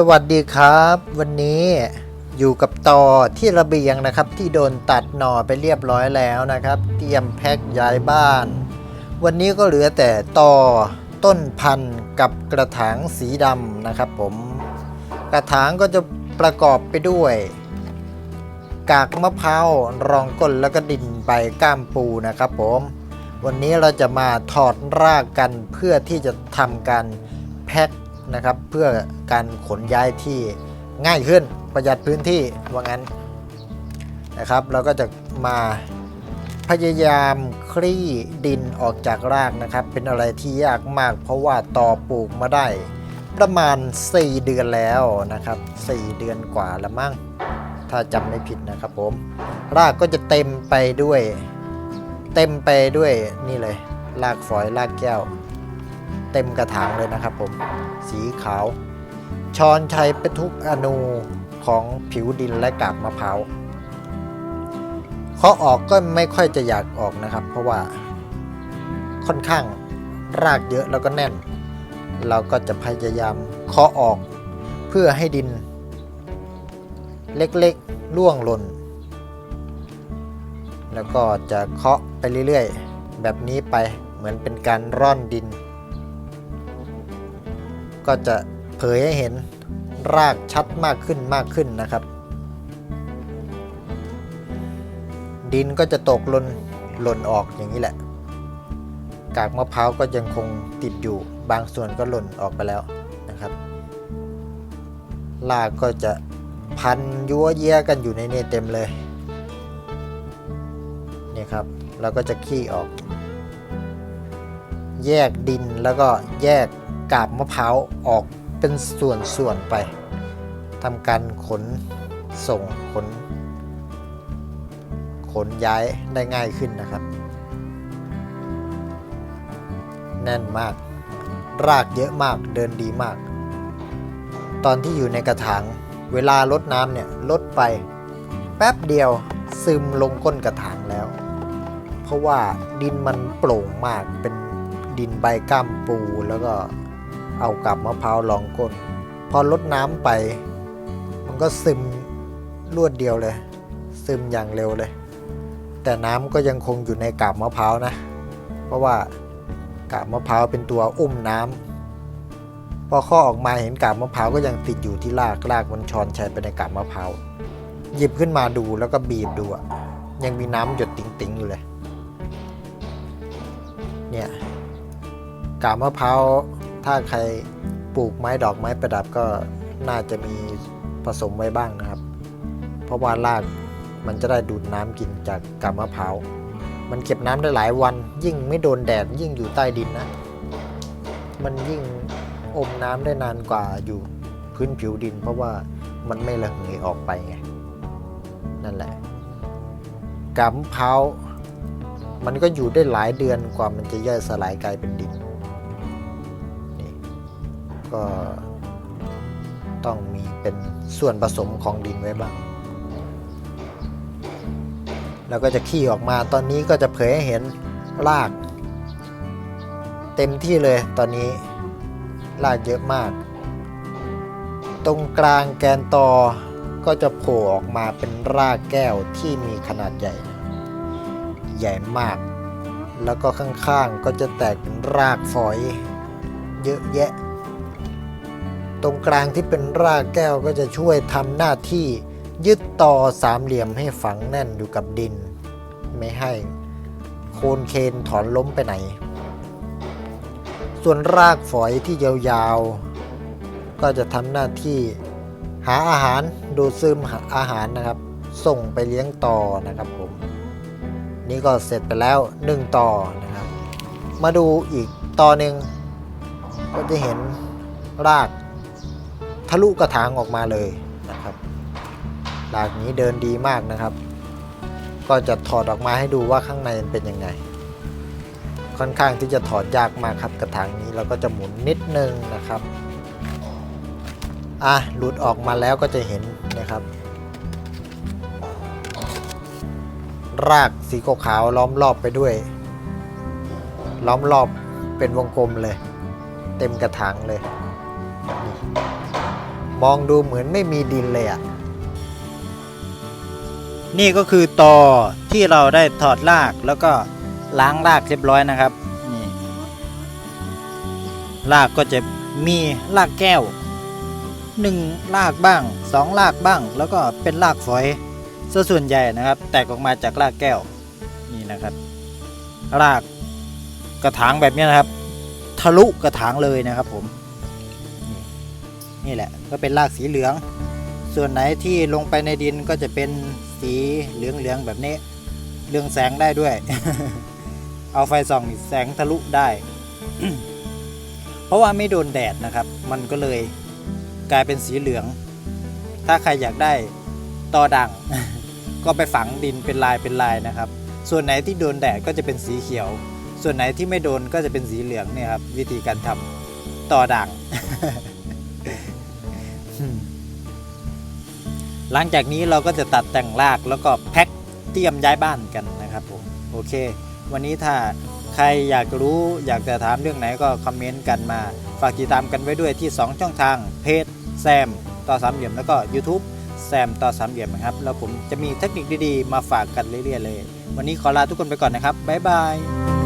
สวัสดีครับ วันนี้อยู่กับต่อที่ระเบียงนะครับ ที่โดนตัดหน่อไปเรียบร้อยแล้วนะครับ เตรียมแพ็คย้ายบ้าน วันนี้ก็เหลือแต่ต่อต้นพันธุ์กับกระถางสีดำนะครับผมกระถางก็จะประกอบไปด้วย กากมะพร้าวรองก้นแล้วก็ดินใบก้ามปูนะครับผมวันนี้เราจะมาถอดรากกันเพื่อที่จะทำการแพ็คนะครับ เพื่อ การขนย้ายที่ง่ายขึ้นประหยัดพื้นที่ว่างั้นนะครับ เราก็จะมาพยายามคลี่ดินออกจากรากนะครับ เป็นอะไรที่ยากมาก เพราะว่าต่อปลูกมาได้ ประมาณ 4 เดือนแล้วนะครับ 4 เดือนกว่าละมั้งถ้าจำไม่ผิดนะครับผม รากก็จะเต็มไปด้วย เต็มไปด้วยนี่เลย รากฝอยรากแก้ว เต็มกระถางเลยนะครับผม สีขาว ชอนชัยไปทุกอนูของผิวดินและกาบมะพร้าวเขาออกก็ไม่ค่อยจะอยากออกนะครับ เพราะว่าค่อนข้างรากเยอะแล้วก็แน่น เราก็จะพยายามเคาะออกเพื่อให้ดิน เล็กๆล่วงหล่น แล้วก็จะเคาะไปเรื่อยๆ แบบนี้ไปเหมือนเป็นการร่อนดิน ก็จะ เผยให้เห็นรากชัดมากขึ้นมากขึ้นนะครับ ดินก็จะตกหล่นหล่นออกอย่างนี้แหละ กากมะพร้าวก็ยังคงติดอยู่ บางส่วนก็หล่นออกไปแล้วนะครับรากก็จะพันยัวเยียกันอยู่ในนี้เต็มเลยนี่ครับเราก็จะขี้ออก แยกดินแล้วก็แยกกาบมะพร้าวออก เป็นส่วนๆไปทำการขนส่งขน ขนย้ายได้ง่ายขึ้นนะครับ แน่นมาก รากเยอะมากเดินดีมาก ตอนที่อยู่ในกระถางเวลาลดน้ำเนี่ยลดไป แป๊บเดียวซึมลงก้นกระถางแล้ว เพราะว่าดินมันโปร่งมากเป็นดินใบก้ามปูแล้วก็ เอากับมะพร้าวรองก้น พอลดน้ำไป มันก็ซึมรวดเดียวเลย ซึมอย่างเร็วเลย แต่น้ำก็ยังคงอยู่ในกาบมะพร้าวนะ เพราะว่ากาบมะพร้าวเป็นตัวอุ้มน้ำพอข้อออกมาเห็นกาบมะพร้าวก็ยังติดอยู่ที่รากรากมันชอนชัยไปในกาบมะพร้าวหยิบขึ้นมาดูแล้วก็บีบดูอะยังมีน้ำหยดติ๋งๆอยู่เลย เนี่ยกาบมะพร้าว ถ้าใครปลูกไม้ดอกไม้ประดับก็น่าจะมีผสมไว้บ้างนะครับ เพราะว่ารากมันจะได้ดูดน้ำกินจากกาบมะพร้าว มันเก็บน้ำได้หลายวัน ยิ่งไม่โดนแดดยิ่งอยู่ใต้ดินนะ มันยิ่งอมน้ำได้นานกว่าอยู่พื้นผิวดิน เพราะว่ามันไม่ระเหยออกไปไง นั่นแหละกาบมะพร้าวมันก็อยู่ได้หลายเดือนกว่ามันจะย่อยสลายกลายเป็นดิน ก็ต้องมีเป็นส่วนผสมของดินไว้บ้าง แล้วก็จะขี้ออกมาตอนนี้ก็จะเผยให้เห็นราก เต็มที่เลยตอนนี้รากเยอะมาก ตรงกลางแกนตอก็จะโผล่ออกมาเป็นรากแก้วที่มีขนาดใหญ่ ใหญ่มาก แล้วก็ข้างๆก็จะแตกเป็นรากฝอย เยอะแยะ ตรงกลางที่เป็นรากแก้วก็จะช่วยทำหน้าที่ยึดต่อสามเหลี่ยมให้ฝังแน่นอยู่กับดิน ไม่ให้โคนเคนถอนล้มไปไหน ส่วนรากฝอยที่ยาวๆ ก็จะทำหน้าที่หาอาหารดูดซึมอาหารนะครับ ส่งไปเลี้ยงต่อนะครับผม นี่ก็เสร็จไปแล้วหนึ่งต่อนะครับ มาดูอีกต่อหนึ่งก็จะเห็นราก ทะลุกระถางออกมาเลยนะครับรากนี้เดินดีมากนะครับ ก็จะถอดออกมาให้ดูว่าข้างในเป็นยังไง ค่อนข้างที่จะถอดยากมากครับกระถางนี้เราก็จะหมุนนิดนึงนะครับอะหลุดออกมาแล้วก็จะเห็นนะครับ รากสีขาวล้อมรอบไปด้วย ล้อมรอบเป็นวงกลมเลย เต็มกระถางเลย มองดูเหมือนไม่มีดินเลยอะนี่ก็คือตอที่เราได้ถอดรากแล้วก็ล้างรากเรียบร้อยนะครับนี่รากก็จะมีรากแก้วหนึ่งรากบ้างสองรากบ้าง แล้วก็เป็นรากฝอยซะส่วนใหญ่นะครับ แตกออกมาจากรากแก้วนี่นะครับ รากกระถางแบบนี้นะครับ ทะลุกระถางเลยนะครับผม นี่แหละ ก็เป็นรากสีเหลือง ส่วนไหนที่ลงไปในดินก็จะเป็นสีเหลืองๆแบบนี้ เรืองแสงได้ด้วย เอาไฟส่องแสงทะลุได้ เพราะว่าไม่โดนแดดนะครับ มันก็เลยกลายเป็นสีเหลือง ถ้าใครอยากได้ตอดัง ก็ไปฝังดินเป็นลายเป็นลายนะครับ ส่วนไหนที่โดนแดดก็จะเป็นสีเขียว ส่วนไหนที่ไม่โดนก็จะเป็นสีเหลืองเนี่ยครับวิธีการทำต่อด่าง หลังจากนี้เราก็จะตัดแต่งรากแล้วก็แพ็คเตรียมย้ายบ้านกันนะครับผมโอเค วันนี้ถ้าใครอยากรู้อยากจะถามเรื่องไหนก็คอมเมนต์กันมา ฝากติดตามกันไว้ด้วยที่ 2 ช่องทางเพจแซมต่อสามเหลี่ยมแล้วก็ YouTube แซมต่อสามเหลี่ยมนะครับ แล้วผมจะมีเทคนิคดีๆ มาฝากกันเรื่อยๆเลย วันนี้ขอลาทุกคนไปก่อนนะครับบ๊ายบาย